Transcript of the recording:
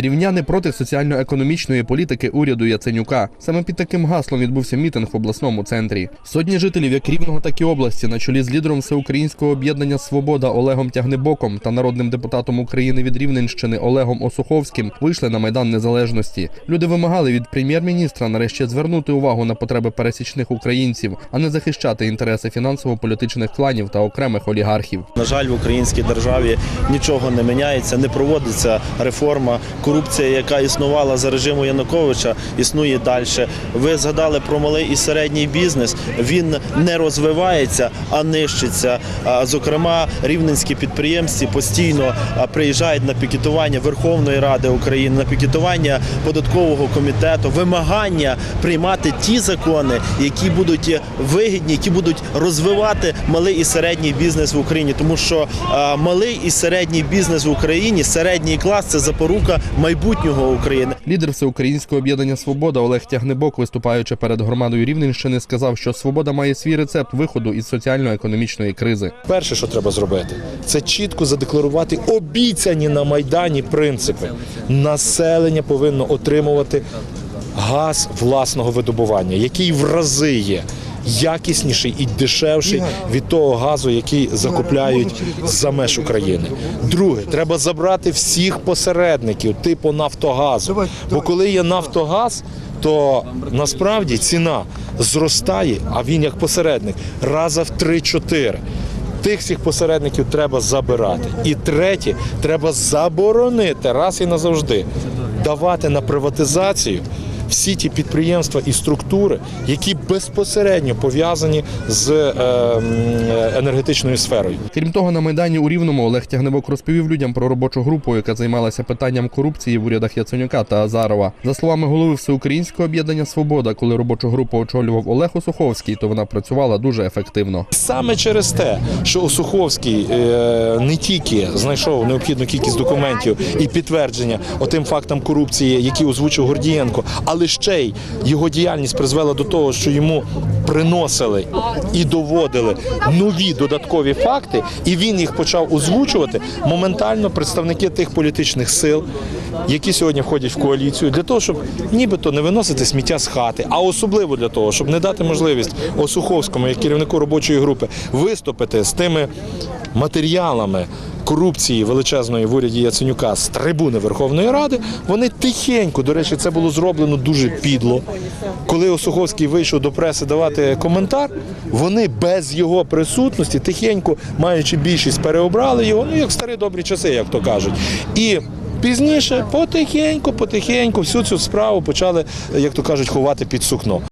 Рівняни проти соціально-економічної політики уряду Яценюка. Саме під таким гаслом відбувся мітинг в обласному центрі. Сотні жителів як Рівного, так і області на чолі з лідером всеукраїнського об'єднання Свобода Олегом Тягнебоком та народним депутатом України від Рівненщини Олегом Осуховським вийшли на майдан незалежності. Люди вимагали від прем'єр-міністра нарешті звернути увагу на потреби пересічних українців, а не захищати інтереси фінансово-політичних кланів та окремих олігархів. На жаль, в українській державі нічого не міняється, не проводиться реформа. Корупція, яка існувала за режиму Януковича, існує далі. Ви згадали про малий і середній бізнес. Він не розвивається, а нищиться. Зокрема, рівненські підприємці постійно приїжджають на пікетування Верховної Ради України, на пікетування податкового комітету, вимагання приймати ті закони, які будуть вигідні, які будуть розвивати малий і середній бізнес в Україні, тому що малий і середній бізнес в Україні, середній клас це запорука майбутнього України. Лідер всеукраїнського об'єднання Свобода Олег Тягнебок, виступаючи перед громадою Рівненщини, сказав, що свобода має свій рецепт виходу із соціально-економічної кризи. Перше, що треба зробити, це чітко задекларувати обіцяні на майдані принципи. Населення повинно отримувати газ власного видобування, який в рази є. Якісніший і дешевший від того газу, який закупляють за меж України. Друге, треба забрати всіх посередників, типу Нафтогазу. Бо коли є Нафтогаз, то насправді ціна зростає, а він як посередник раза в 3-4. Тих всіх посередників треба забирати. І третє, треба заборонити раз і назавжди давати на приватизацію всі ті підприємства і структури, які безпосередньо пов'язані з е, енергетичною сферою. Крім того, на майдані у Рівному Олег Тягнебок розповів людям про робочу групу, яка займалася питанням корупції в урядах Яценюка та Азарова. За словами голови всеукраїнського об'єднання Свобода, коли робочу групу очолював Олег Осуховський, то вона працювала дуже ефективно. Саме через те, що Осуховський е, не тільки знайшов необхідну кількість документів і підтвердження отим фактам корупції, які озвучив Гордієнко, але ще й його діяльність призвела до того, що йому приносили і доводили нові додаткові факти, і він їх почав озвучувати. Моментально представники тих політичних сил, які сьогодні входять в коаліцію, для того, щоб нібито не виносити сміття з хати, а особливо для того, щоб не дати можливість Осуховському, як керівнику робочої групи, виступити з тими матеріалами. Корупції величезної в уряді Яценюка з трибуни Верховної Ради вони тихенько, до речі, це було зроблено дуже підло. Коли Осуховський вийшов до преси давати коментар, вони без його присутності, тихенько, маючи більшість, переобрали його, ну як старі добрі часи, як то кажуть. І пізніше потихеньку, потихеньку всю цю справу почали, як то кажуть, ховати під сукно.